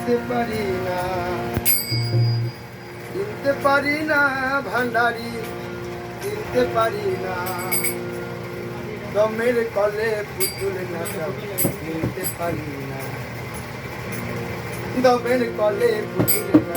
কিনতে পারি না। কিনতে পারি না ভান্ডারি, কিনতে পারি না। দমের কলে পুতুল নাচা কিনতে পারি না। দমের কলে পুতুল না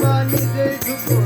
I need they took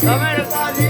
Come on, everybody.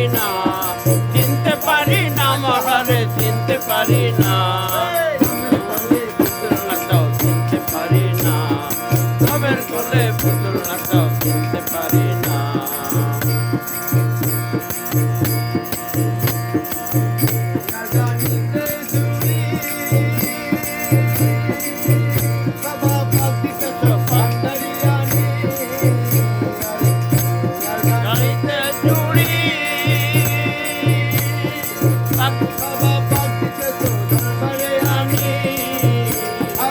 পারি না। পুতুলটাও কিনতে পারি না। সবের কোলে পুতুলটাও কিনতে পারি না।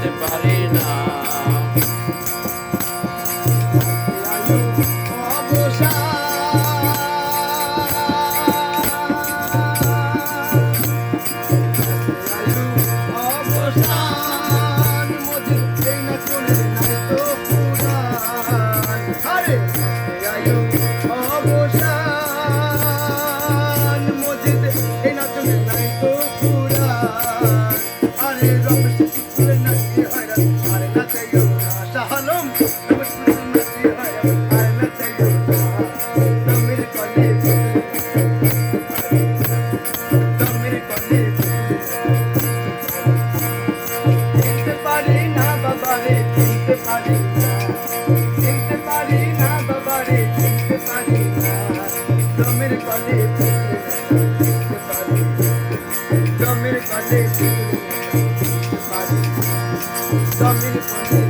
চিনতে পারি না। আয়ু নাচি হয়রান কলে